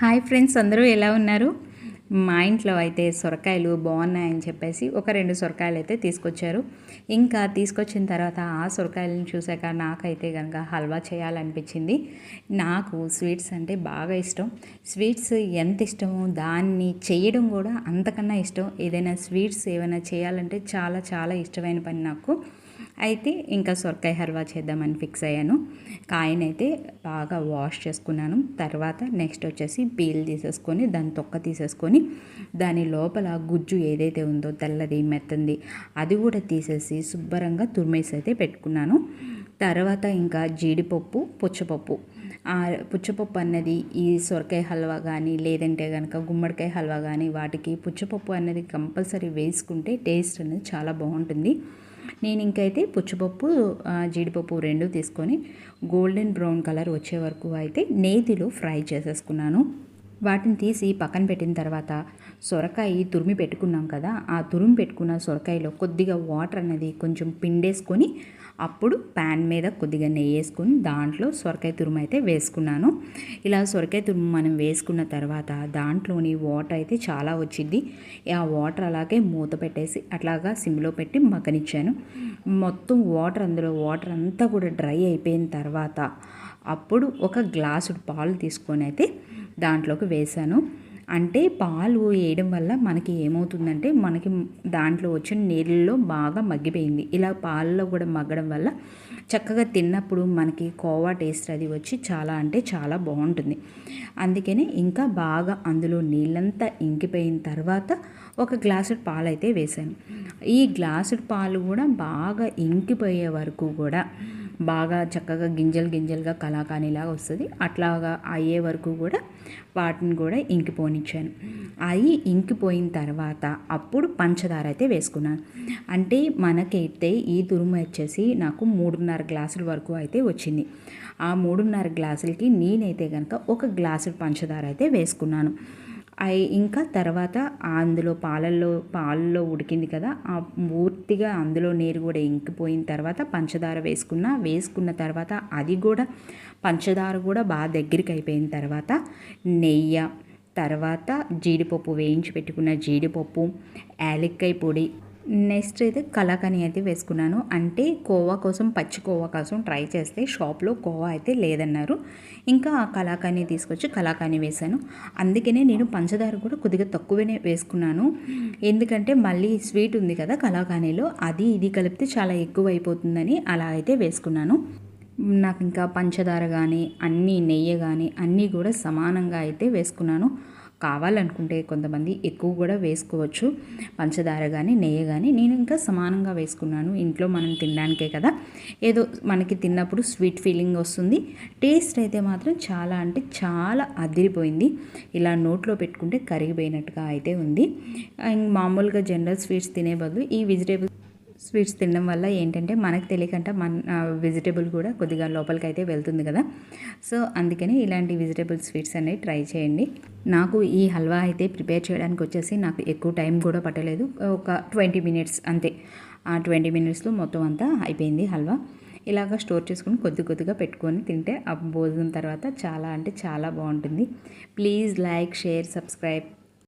Hi friends అందరూ ఎలా ఉన్నారు? మా ఇంట్లో అయితే సొరకాయలు బాగున్నాయని చెప్పేసి ఒక రెండు సొరకాయలు అయితే తీసుకొచ్చారు. ఇంకా తీసుకొచ్చిన తర్వాత ఆ సొరకాయలను చూశాక నాకైతే కనుక హల్వా చేయాలనిపించింది. నాకు స్వీట్స్ అంటే బాగా ఇష్టం. స్వీట్స్ ఎంత ఇష్టమో దాన్ని చేయడం కూడా అంతకన్నా ఇష్టం. ఏదైనా స్వీట్స్ ఏమైనా చేయాలంటే చాలా చాలా ఇష్టమైన పని నాకు. అయితే ఇంకా సొరకాయ హల్వా చేద్దామని ఫిక్స్ అయ్యాను. కాయనైతే బాగా వాష్ చేసుకున్నాను. తర్వాత నెక్స్ట్ వచ్చేసి పీల్ తీసేసుకొని దాని తొక్క తీసేసుకొని దాని లోపల గుజ్జు ఏదైతే ఉందో తెల్లది మెత్తంది అది కూడా తీసేసి శుభ్రంగా తురిమేసి అయితే పెట్టుకున్నాను. తర్వాత ఇంకా జీడిపప్పు పుచ్చపప్పు. పుచ్చపప్పు అన్నది ఈ సొరకాయ హల్వా కానీ లేదంటే కనుక గుమ్మడికాయ హల్వా కానీ వాటికి పుచ్చపప్పు అనేది కంపల్సరీ వేసుకుంటే టేస్ట్ అనేది చాలా బాగుంటుంది. నేను ఇంకైతే పుచ్చిపప్పు జీడిపప్పు రెండు తీసుకొని గోల్డెన్ బ్రౌన్ కలర్ వచ్చే వరకు అయితే నేతిలో ఫ్రై చేసేసుకున్నాను. వాటిని తీసి పక్కన పెట్టిన తర్వాత సొరకాయ తురిమి పెట్టుకున్నాం కదా ఆ తురిమి పెట్టుకున్న సొరకాయలో కొద్దిగా వాటర్ అనేది కొంచెం పిండేసుకొని అప్పుడు ప్యాన్ మీద కొద్దిగా నెయ్యి వేసుకుని దాంట్లో సొరకాయ తురుము అయితే వేసుకున్నాను. ఇలా సొరకాయ తురుము మనం వేసుకున్న తర్వాత దాంట్లోని వాటర్ అయితే చాలా వచ్చింది ఆ వాటర్ అలాగే మూత పెట్టేసి అట్లాగా సిమ్లో పెట్టి మకనిచ్చాను మొత్తం వాటర్ అందులో వాటర్ అంతా కూడా డ్రై అయిపోయిన తర్వాత అప్పుడు ఒక గ్లాసు పాలు తీసుకొని అయితే దాంట్లోకి వేశాను అంటే పాలు వేయడం వల్ల మనకి ఏమవుతుందంటే మనకి దాంట్లో వచ్చిన నీళ్ళలో బాగా మగ్గిపోయింది. ఇలా పాలలో కూడా మగ్గడం వల్ల చక్కగా తిన్నప్పుడు మనకి కోవా టేస్ట్ అది వచ్చి చాలా అంటే చాలా బాగుంటుంది. అందుకనే ఇంకా బాగా అందులో నీళ్ళంతా ఇంకిపోయిన తర్వాత ఒక గ్లాసు పాలు అయితే వేశాను. ఈ గ్లాసు పాలు కూడా బాగా ఇంకిపోయే వరకు కూడా బాగా చక్కగా గింజలు గింజలుగా కళాకానిలాగా వస్తుంది. అట్లాగా అయ్యే వరకు కూడా వాటిని కూడా ఇంకిపోనిచ్చాను అవి ఇంకిపోయిన తర్వాత అప్పుడు పంచదార అయితే వేసుకున్నాను అంటే మనకైతే ఈ తురుము వచ్చేసి నాకు మూడున్నర గ్లాసుల వరకు అయితే వచ్చింది. ఆ మూడున్నర గ్లాసులకి నేనైతే కనుక ఒక గ్లాసు పంచదార అయితే వేసుకున్నాను. అవి ఇంకా తర్వాత అందులో పాలల్లో పాలలో ఉడికింది కదా ఆ పూర్తిగా అందులో నీరు కూడా ఇంకిపోయిన తర్వాత పంచదార వేసుకున్న వేసుకున్న తర్వాత అది కూడా పంచదార కూడా బాగా దగ్గరికి అయిపోయిన తర్వాత నెయ్యి తర్వాత జీడిపప్పు వేయించి పెట్టుకున్న జీడిపప్పు యాలక్కాయ పొడి నెక్స్ట్ అయితే కలాకని అయితే వేసుకున్నాను. అంటే కోవా కోసం పచ్చి కోవా కోసం ట్రై చేస్తే షాప్లో కోవా అయితే లేదన్నారు. ఇంకా ఆ కలాకాని తీసుకొచ్చి కలాకాని వేశాను. అందుకనే నేను పంచదార కూడా కొద్దిగా తక్కువనే వేసుకున్నాను. ఎందుకంటే మళ్ళీ స్వీట్ ఉంది కదా కలాకానీలో అది ఇది కలిపితే చాలా ఎక్కువ అయిపోతుందని అలా అయితే వేసుకున్నాను. నాకు ఇంకా పంచదార కానీ అన్నీ నెయ్యి కానీ అన్నీ కూడా సమానంగా అయితే వేసుకున్నాను. కావాలనుకుంటే కొంతమంది ఎక్కువ కూడా వేసుకోవచ్చు. పంచదార కానీ నెయ్యి కానీ నేను ఇంకా సమానంగా వేసుకున్నాను. ఇంట్లో మనం తినడానికే కదా. ఏదో మనకి తిన్నప్పుడు స్వీట్ ఫీలింగ్ వస్తుంది. టేస్ట్ అయితే మాత్రం చాలా అంటే చాలా అదిరిపోయింది. ఇలా నోట్లో పెట్టుకుంటే కరిగిపోయినట్టుగా అయితే ఉంది. మామూలుగా జనరల్ స్వీట్స్ తినే బదులు ఈ వెజిటేబుల్స్ స్వీట్స్ తినడం వల్ల ఏంటంటే మనకు తెలియకంట మన వెజిటేబుల్ కూడా కొద్దిగా లోపలికి అయితే వెళ్తుంది కదా. సో అందుకని ఇలాంటి వెజిటేబుల్ స్వీట్స్ అనేవి ట్రై చేయండి. నాకు ఈ హల్వా అయితే ప్రిపేర్ చేయడానికి వచ్చేసి నాకు ఎక్కువ టైం కూడా పట్టలేదు. ఒక ట్వంటీ మినిట్స్ అంతే. ఆ ట్వంటీ మినిట్స్లో మొత్తం అంతా అయిపోయింది హల్వా. ఇలాగ స్టోర్ చేసుకుని కొద్ది కొద్దిగా పెట్టుకొని తింటే ఆ భోజనం తర్వాత చాలా అంటే చాలా బాగుంటుంది. Please like share subscribe.